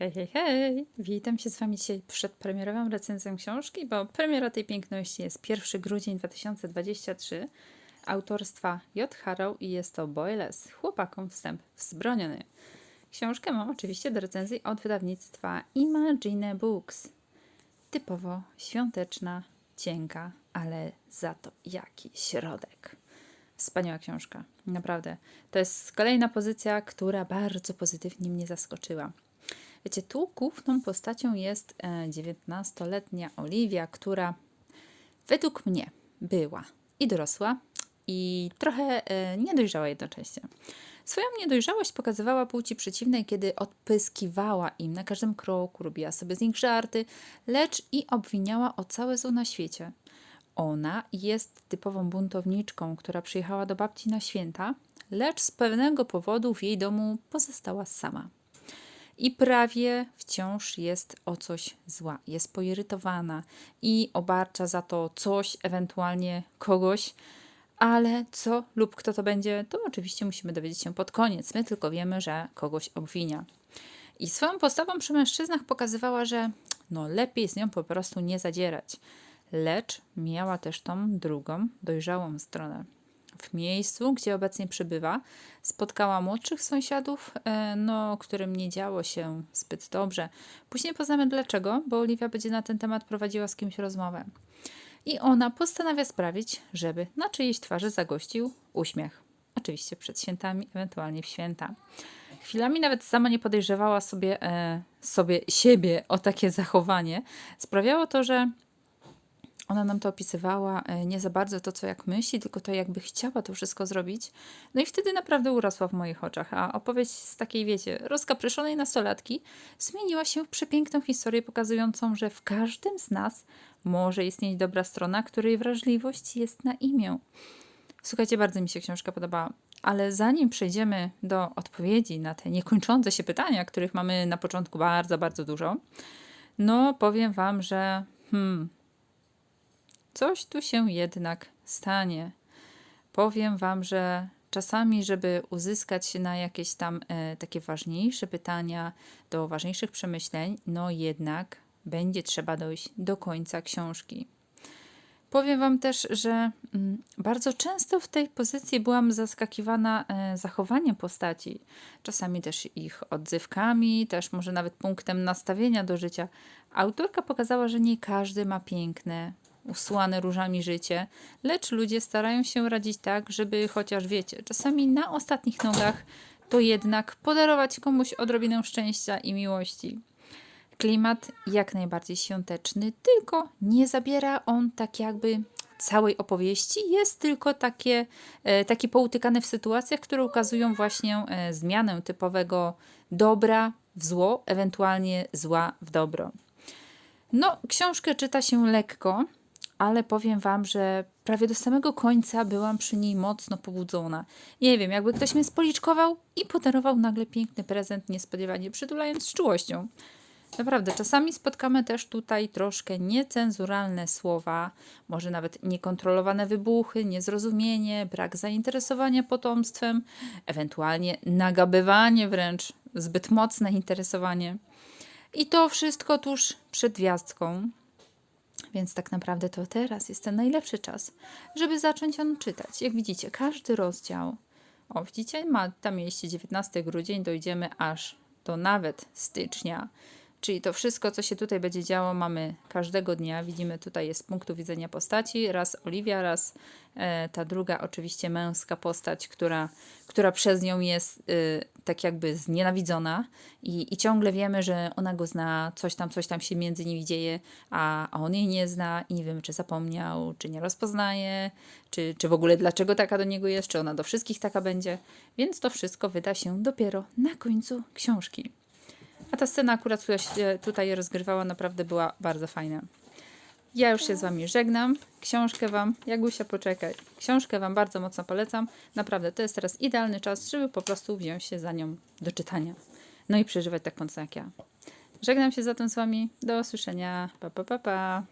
Hej, hej, hej! Witam się z Wami dzisiaj przed premierową recenzją książki, bo premiera tej piękności jest 1 grudzień 2023 autorstwa J. Harrow i jest to Boyless, chłopakom wstęp wzbroniony. Książkę mam oczywiście do recenzji od wydawnictwa Imagine Books. Typowo świąteczna, cienka, ale za to jaki środek. Wspaniała książka, naprawdę. To jest kolejna pozycja, która bardzo pozytywnie mnie zaskoczyła. Wiecie, tu główną postacią jest e, 19-letnia Oliwia, która według mnie była i dorosła, i trochę e, niedojrzała jednocześnie. Swoją niedojrzałość pokazywała płci przeciwnej, kiedy odpyskiwała im na każdym kroku, robiła sobie z nich żarty, lecz i obwiniała o całe zło na świecie. Ona jest typową buntowniczką, która przyjechała do babci na święta, lecz z pewnego powodu w jej domu pozostała sama. I prawie wciąż jest o coś zła, jest poirytowana i obarcza za to coś, ewentualnie kogoś, ale co lub kto to będzie, to oczywiście musimy dowiedzieć się pod koniec. My tylko wiemy, że kogoś obwinia. I swoją postawą przy mężczyznach pokazywała, że no lepiej z nią po prostu nie zadzierać. Lecz miała też tą drugą, dojrzałą stronę. W miejscu, gdzie obecnie przebywa, spotkała młodszych sąsiadów, e, no, którym nie działo się zbyt dobrze. Później poznamy dlaczego, bo Oliwia będzie na ten temat prowadziła z kimś rozmowę. I ona postanawia sprawić, żeby na czyjejś twarzy zagościł uśmiech. Oczywiście przed świętami, ewentualnie w święta. Chwilami nawet sama nie podejrzewała sobie, e, sobie siebie o takie zachowanie. Sprawiało to, że ona nam to opisywała e, nie za bardzo to, co jak myśli, tylko to, jakby chciała to wszystko zrobić. No i wtedy naprawdę urosła w moich oczach. A opowieść z takiej, wiecie, rozkapryszonej nastolatki zmieniła się w przepiękną historię pokazującą, że w każdym z nas może istnieć dobra strona, której wrażliwość jest na imię. Słuchajcie, bardzo mi się książka podobała. Ale zanim przejdziemy do odpowiedzi na te niekończące się pytania, których mamy na początku bardzo, bardzo dużo, no powiem Wam, że hmm, coś tu się jednak stanie. Powiem Wam, że czasami, żeby uzyskać się na jakieś tam e, takie ważniejsze pytania, do ważniejszych przemyśleń, no jednak będzie trzeba dojść do końca książki. Powiem Wam też, że mm, bardzo często w tej pozycji byłam zaskakiwana e, zachowaniem postaci, czasami też ich odzywkami, też może nawet punktem nastawienia do życia. Autorka pokazała, że nie każdy ma piękne, usłane różami życie, lecz ludzie starają się radzić tak, żeby chociaż wiecie, czasami na ostatnich nogach, to jednak podarować komuś odrobinę szczęścia i miłości. Klimat jak najbardziej świąteczny, tylko nie zabiera on tak jakby całej opowieści. Jest tylko takie, e, taki poutykany w sytuacjach, które ukazują właśnie e, zmianę typowego dobra w zło, ewentualnie zła w dobro. No, książkę czyta się lekko, ale powiem Wam, że prawie do samego końca byłam przy niej mocno pobudzona. Nie wiem, jakby ktoś mnie spoliczkował i podarował nagle piękny prezent, niespodziewanie przytulając z czułością. Naprawdę, czasami spotkamy też tutaj troszkę niecenzuralne słowa, może nawet niekontrolowane wybuchy, niezrozumienie, brak zainteresowania potomstwem, ewentualnie nagabywanie wręcz, zbyt mocne interesowanie. I to wszystko tuż przed gwiazdką. Więc tak naprawdę to teraz jest ten najlepszy czas, żeby zacząć on czytać. Jak widzicie, każdy rozdział, o widzicie, ma tam mieści 19 grudzień, dojdziemy aż do nawet stycznia. Czyli to wszystko, co się tutaj będzie działo, mamy każdego dnia. Widzimy tutaj jest z punktu widzenia postaci. Raz Oliwia, raz e, ta druga, oczywiście męska postać, która, która przez nią jest e, tak jakby znienawidzona i, i ciągle wiemy, że ona go zna, coś tam, coś tam się między nimi dzieje, a, a on jej nie zna i nie wiemy, czy zapomniał, czy nie rozpoznaje, czy, czy w ogóle dlaczego taka do niego jest, czy ona do wszystkich taka będzie. Więc to wszystko wyda się dopiero na końcu książki. A ta scena akurat, która się tutaj rozgrywała, naprawdę była bardzo fajna. Ja już się z Wami żegnam. Książkę Wam, jakby się poczekać, książkę Wam bardzo mocno polecam. Naprawdę, to jest teraz idealny czas, żeby po prostu wziąć się za nią do czytania. No i przeżywać tak mocno jak ja. Żegnam się zatem z Wami. Do usłyszenia. Pa, pa, pa, pa.